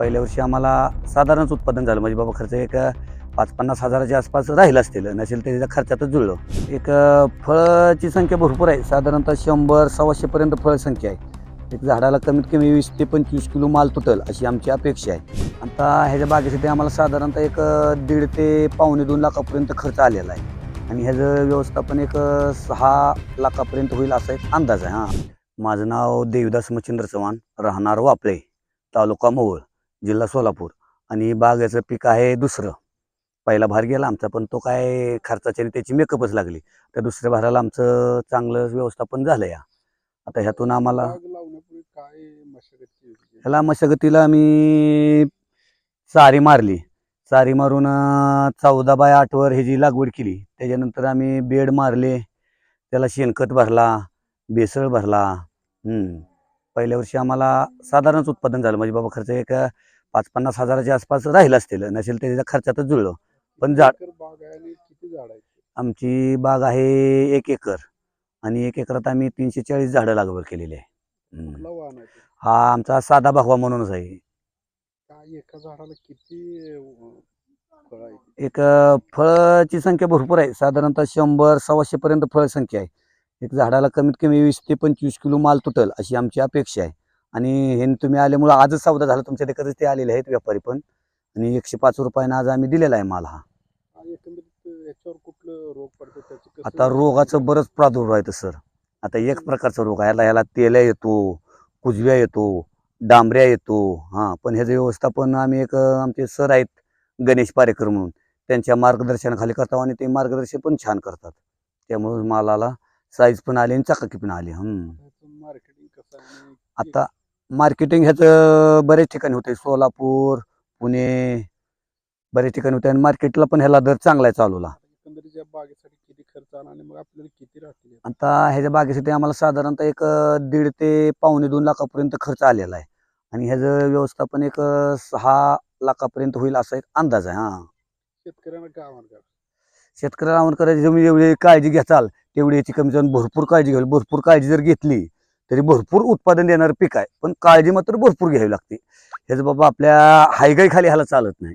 पहिल्या वर्षी आम्हाला साधारणच उत्पादन झालं. म्हणजे बाबा खर्च एक पाच पन्नास हजाराच्या आसपास राहिलं असतील नसेल त्याच्या खर्चातच जुळलं. एक फळाची संख्या भरपूर आहे. साधारणतः शंभर सव्वाशेपर्यंत फळ संख्या आहे. एक झाडाला कमीत कमी वीस ते पंचवीस किलो माल तुटल अशी आमची अपेक्षा आहे. आता ह्याच्या बागेसाठी आम्हाला साधारणतः एक दीड ते पावणे दोन लाखापर्यंत खर्च आलेला आहे. आणि ह्याचं व्यवस्थापन एक सहा लाखापर्यंत होईल असा एक अंदाज आहे. हां. माझं नाव देवीदास मच्छिंद्र चव्हाण. राहणार वापळे तालुका मोवळ जिल्हा सोलापूर. आणि बागेचं पीक आहे दुसरं. पहिला भार गेला आमचा पण तो काय खर्चाच्या आणि त्याची मेकअपच लागली. त्या दुसऱ्या भाराला आमचं चांगलं व्यवस्थापन झालं या. आता ह्यातून आम्हाला? ह्याला मशागतीला आम्ही चारी मारली. चारी मारून चौदा बाय आठवर ह्याची लागवड केली. त्याच्यानंतर आम्ही बेड मारले. त्याला शेणखत भरला. बेसळ भरला. हम्म. पहिल्या वर्षी आम्हाला साधारणच उत्पादन झालं. म्हणजे बाबा खर्च एक पाच पन्नास हजाराच्या आसपास राहिलं असतील. नसेल त्याच्या खर्चातच जुळलं. पण झाड- आमची बाग आहे एक एकर. आणि एक एकरात आम्ही तीनशे चाळीस झाडं लागवड केलेली आहे? हा आमचा साधा भागवा म्हणूनच आहे. एका झाडाला किती फळाची संख्या भरपूर आहे. साधारणतः शंभर सव्वाशे पर्यंत फळ संख्या आहे. एक झाडाला कमीत कमी वीस ते पंचवीस किलो माल तुटल अशी आमची अपेक्षा आहे. आणि हे तुम्ही आल्यामुळं आजच सौदा झाला. तुमच्या तिकडे ते आलेले आहेत व्यापारी पण. आणि एकशे पाच रुपयानं आज आम्ही दिलेला आहे माल हा. आता रोगाचं बरंच प्रादुर्भाव आहे सर आता एक प्रकारचा रोग आहे. ह्याला ह्याला तेल्या येतो कुजव्या येतो डांबऱ्या येतो. हां पण ह्याचं व्यवस्थापन आम्ही एक आमचे सर आहेत गणेश पारेकर म्हणून. त्यांच्या मार्गदर्शनाखाली करतो आणि ते मार्गदर्शन पण छान करतात. त्यामुळे मालाला साईज पण आली आणि चकाकी पण आली. हम्म. त्याचं मार्केटिंग कसं आहे आणि आता मार्केटिंग ह्याचं बरेच ठिकाणी होते सोलापूर पुणे बरेच ठिकाणी होते आणि मार्केटला पण ह्याला दर चांगला आहे चालूला. एकंदरीत या बागेसाठी किती खर्च आला आणि मग आपल्याला किती राहतील यात? आता ह्याच्या बागेसाठी आम्हाला साधारणतः एक अं, दीड ते पावणे दोन लाखापर्यंत खर्च आलेला आहे. आणि ह्याचं व्यवस्थापन एक अं, सहा लाखापर्यंत होईल असा एक अंदाज आहे. हां. शेतकऱ्यांना काय करा शेतकऱ्याला आव्हान करायची तुम्ही जेवढी काळजी घेताल तेवढी याची कमी जाऊन भरपूर काळजी घ्यावी. भरपूर काळजी जर घेतली तरी भरपूर उत्पादन देणारं पीक आहे. पण काळजी मात्र भरपूर घ्यावी लागते. ह्याचं बाबा आपल्या हायगाई खाली ह्याला चालत नाही.